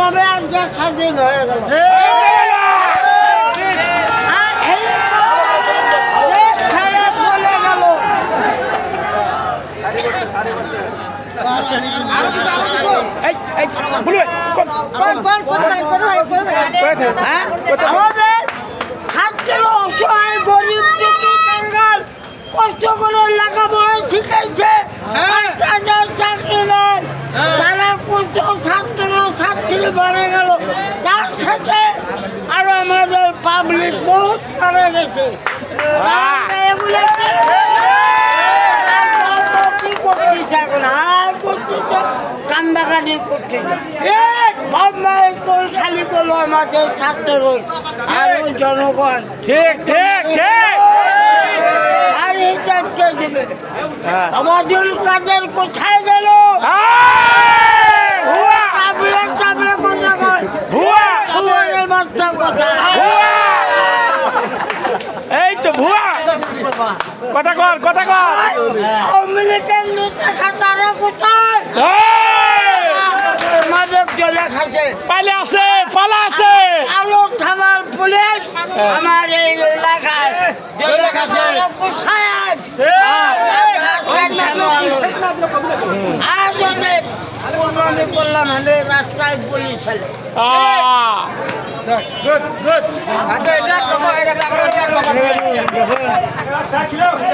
ভাবে আজকে স্বাধীন হয়ে গেল। হ্যাঁ? আমাদের ছাত্র অসহায় গরিব কাঙ্গাল কষ্ট করে লেখাপড়া শিখাইছে। চাকরি নেয় তারা কত ছাত্রী মারা গেল। তার সাথে আরও আমাদের পাবলিক বহুত মারা গেছে। তারা এগুলো কি- তারপর কি করতেছে এখন আর করতেছে কান্দাকাটি করতেছে সব মায়ের কোল খালি করল আমাদের ছাত্র আর জনগণ। ঠিক ঠিক ঠিক। আর হিসাব কে দেবে। হ্যাঁ। আমাদের কাদের কোথায় গেল এই, ভুয়া চাবড়ে চাবড়ে কথা কয় ভুয়া সুয়ারের বাচ্চা কথা ভুয়া এই তো ভুয়া। কথা কর কথা কর। আমেরিকান নেতা খাতারা কোথায়? আমাদের জলে খাচ্ছে। পালে আছে পালা আছে। আলো থানার পুলিশ আমার এই এলাকায় জলে খাচ্ছে কোথায়? আছে আর কুরবানি করলাম হলে রাস্তায় পুলিশ হলে gravando.